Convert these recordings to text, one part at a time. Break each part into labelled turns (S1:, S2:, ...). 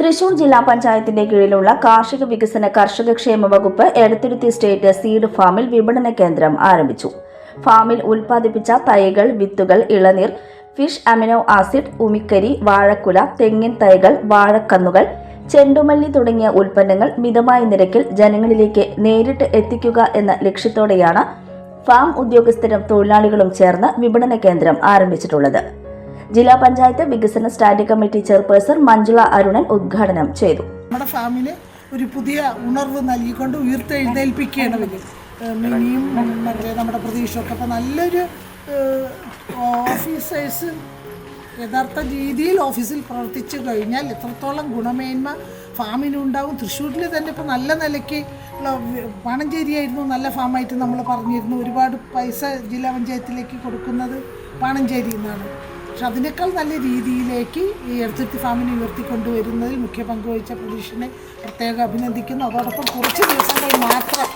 S1: തൃശൂർ ജില്ലാ പഞ്ചായത്തിന്റെ കീഴിലുള്ള കാർഷിക വികസന കർഷക ക്ഷേമ വകുപ്പ് എടത്തുരുത്തി സ്റ്റേറ്റ് സീഡ് ഫാമിൽ വിപണന കേന്ദ്രം ആരംഭിച്ചു. ഫാമിൽ ഉൽപ്പാദിപ്പിച്ച തൈകൾ വിത്തുകൾ ഇളനീർ ഫിഷ് അമിനോ ആസിഡ് ഉമിക്കരി വാഴക്കുല തെങ്ങിൻ തൈകൾ വാഴക്കന്നുകൾ ചെണ്ടുമല്ലി തുടങ്ങിയ ഉൽപ്പന്നങ്ങൾ മിതമായ നിരക്കിൽ ജനങ്ങളിലേക്ക് നേരിട്ട് എത്തിക്കുക എന്ന ലക്ഷ്യത്തോടെയാണ് ഫാം ഉദ്യോഗസ്ഥരും തൊഴിലാളികളും ചേർന്ന് വിപണന കേന്ദ്രം ആരംഭിച്ചിട്ടുള്ളത്. ജില്ലാ പഞ്ചായത്ത് വികസന standing committee chairperson Manjula Arunan ഉദ്ഘാടനം ചെയ്തു.
S2: നമ്മുടെ ഫാമിന് ഒരു പുതിയ ഉണർവ് നൽകിക്കൊണ്ട് ഉയർത്തെഴുന്നേൽപ്പിക്കുകയാണ് മിനിയും നമ്മുടെ പ്രതീക്ഷയൊക്കെ അപ്പോൾ നല്ലൊരു ഓഫീസേഴ്സ് യഥാർത്ഥ രീതിയിൽ ഓഫീസിൽ പ്രവർത്തിച്ചു കഴിഞ്ഞാൽ എത്രത്തോളം ഗുണമേന്മ ഫാമിനുണ്ടാവും തൃശ്ശൂരിൽ തന്നെ ഇപ്പോൾ നല്ല നിലയ്ക്ക് പാണഞ്ചേരിയായിരുന്നു നല്ല ഫാമായിട്ട് നമ്മൾ പറഞ്ഞിരുന്നു. ഒരുപാട് പൈസ ജില്ലാ പഞ്ചായത്തിലേക്ക് കൊടുക്കുന്നത് പാണഞ്ചേരിയിൽ എന്നാണ് പക്ഷെ അതിനേക്കാൾ നല്ല രീതിയിലേക്ക് ഈ എഴുത്തുത്തി ഫാമിനെ ഉയർത്തിക്കൊണ്ടുവരുന്നതിൽ മുഖ്യ പങ്ക് വഹിച്ച പുരുഷനെ പ്രത്യേകം അഭിനന്ദിക്കുന്നു. അതോടൊപ്പം കുറച്ച് ദിവസങ്ങൾ മാത്രം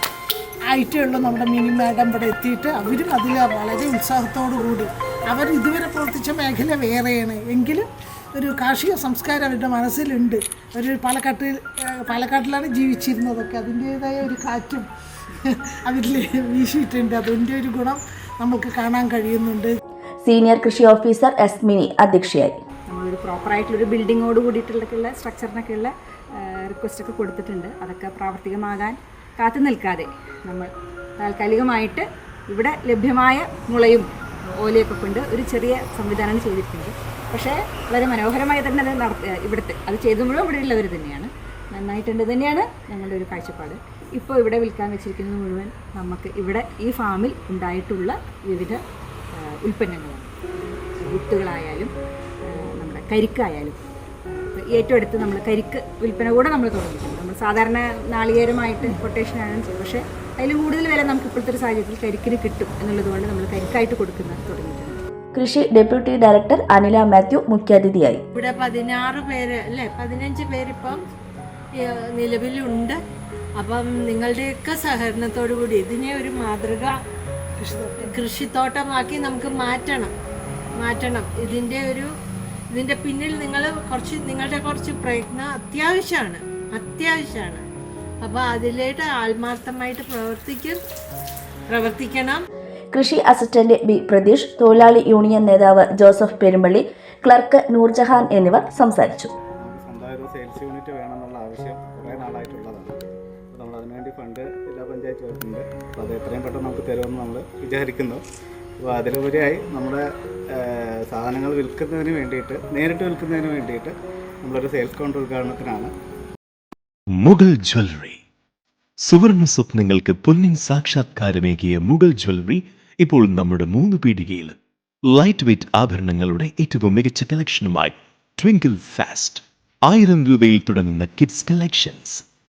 S2: ആയിട്ടേ ഉള്ളൂ നമ്മുടെ മിനി മാഡം ഇവിടെ എത്തിയിട്ട്. അവരും അതിൽ വളരെ ഉത്സാഹത്തോടു കൂടി. അവർ ഇതുവരെ പ്രവർത്തിച്ച മേഖല വേറെയാണ്. എങ്കിലും ഒരു കാർഷിക സംസ്കാരം അവരുടെ മനസ്സിലുണ്ട്. ഒരു പാലക്കാട്ടിൽ പാലക്കാട്ടിലാണ് ജീവിച്ചിരുന്നതൊക്കെ. അതിന്റേതായ ഒരു കാറ്റും അവരിൽ വീശിയിട്ടുണ്ട്. അതിന്റെ ഒരു ഗുണം നമുക്ക് കാണാൻ കഴിയുന്നുണ്ട്.
S1: സീനിയർ കൃഷി ഓഫീസർ എസ് മിനി അധ്യക്ഷയായി.
S3: നമ്മളൊരു പ്രോപ്പറായിട്ടുള്ളൊരു ബിൽഡിങ്ങോട് കൂടിയിട്ടുള്ള സ്ട്രക്ചറിനൊക്കെയുള്ള റിക്വസ്റ്റ് ഒക്കെ കൊടുത്തിട്ടുണ്ട്. അതൊക്കെ പ്രാവർത്തികമാകാൻ കാത്തു നിൽക്കാതെ നമ്മൾ താൽക്കാലികമായിട്ട് ഇവിടെ ലഭ്യമായ മുളയും ഓലയൊക്കെ കൊണ്ട് ഒരു ചെറിയ സംവിധാനം ചെയ്തിട്ടുണ്ട് പക്ഷേ വളരെ മനോഹരമായി തന്നെ അത് നടത്തി ഇവിടുത്തെ അത് ചെയ്തു മുഴുവൻ ഇവിടെ ഉള്ളവർ തന്നെയാണ്. നന്നായിട്ടുണ്ട് തന്നെയാണ് ഞങ്ങളുടെ ഒരു കാഴ്ചപ്പാട്. ഇപ്പോൾ ഇവിടെ വിൽക്കാൻ വെച്ചിരിക്കുന്നത് മുഴുവൻ നമുക്ക് ഇവിടെ ഈ ഫാമിൽ ഉണ്ടായിട്ടുള്ള വിവിധ ഉൽപ്പന്നങ്ങളാണ്. വിത്തുകളായാലും നമ്മുടെ കരിക്കായാലും. ഏറ്റവും അടുത്ത് നമ്മൾ കരിക്ക് വിൽപ്പന കൂടെ നമ്മൾ തുടങ്ങിയിട്ടുണ്ട്. നമ്മൾ സാധാരണ നാളികേരമായിട്ട് കൊട്ടേഷനാണ് ചെയ്യുന്നത്. പക്ഷേ അതിൽ കൂടുതൽ വില നമുക്ക് ഇപ്പോഴത്തെ ഒരു സാഹചര്യത്തിൽ കരിക്കിന് കിട്ടും എന്നുള്ളതുകൊണ്ട് നമ്മൾ കരിക്കായിട്ട് കൊടുക്കുന്ന തുടങ്ങിയിട്ടുണ്ട്.
S1: കൃഷി ഡെപ്യൂട്ടി ഡയറക്ടർ അനില മാത്യു മുഖ്യാതിഥിയായി.
S4: ഇവിടെ പതിനാറ് പേര് അല്ലേ? പതിനഞ്ച് പേരിപ്പം നിലവിലുണ്ട്. അപ്പം നിങ്ങളുടെയൊക്കെ സഹകരണത്തോടു കൂടി ഇതിനെ ഒരു മാതൃക കൃഷിത്തോട്ടമാക്കി നമുക്ക് മാറ്റണം. മാറ്റണം. ഇതിന്റെ ഒരു ഇതിന്റെ പിന്നിൽ നിങ്ങൾ കുറച്ച് നിങ്ങളുടെ കുറച്ച് പ്രയത്നം അത്യാവശ്യമാണ്. അത്യാവശ്യമാണ്. അപ്പോൾ അതിലേട്ട് ആത്മാർത്ഥമായിട്ട് പ്രവർത്തിക്കും. പ്രവർത്തിക്കണം.
S1: കൃഷി അസിസ്റ്റന്റ് ബി പ്രതീഷ് തൊഴിലാളി യൂണിയൻ നേതാവ് ജോസഫ് പെരുമ്പള്ളി ക്ലർക്ക് നൂർജഹാൻ എന്നിവർ സംസാരിച്ചു.
S5: സെയിൽസ് യൂണിറ്റ് വേണമെന്നുള്ള ആവശ്യം കുറേ അതിനുവേണ്ടി ഫണ്ട് എല്ലാ പഞ്ചായത്ത് വരുന്നുണ്ട് അപ്പോൾ അത് എത്രയും പെട്ടെന്ന് നമുക്ക് തരുമെന്ന് നമ്മൾ വിചാരിക്കുന്നു. അപ്പോൾ അതിലുപരിയായി നമ്മുടെ സാധനങ്ങൾ വിൽക്കുന്നതിന് വേണ്ടിയിട്ട് നേരിട്ട് വിൽക്കുന്നതിന് വേണ്ടിയിട്ട് നമ്മളൊരു സെയിൽസ് കൗണ്ടർ ഉദ്ഘാടനത്തിനാണ്.
S6: മുഗൾ ജ്വല്ലറി. സുവർണ സ്വപ്നങ്ങൾക്ക് പൊന്നിൻ സാക്ഷാത്കാരമേകിയ മുഗൾ ജ്വല്ലറി ഇപ്പോൾ നമ്മുടെ മൂന്ന് പീടികയിൽ ലൈറ്റ് വെയ്റ്റ് ആഭരണങ്ങളുടെ ഏറ്റവും മികച്ച കളക്ഷനുമായി ട്വിങ്കിൾ ഫാസ്റ്റ് ആയിരം രൂപയിൽ തുടങ്ങുന്ന കിഡ്സ് കളക്ഷൻസ്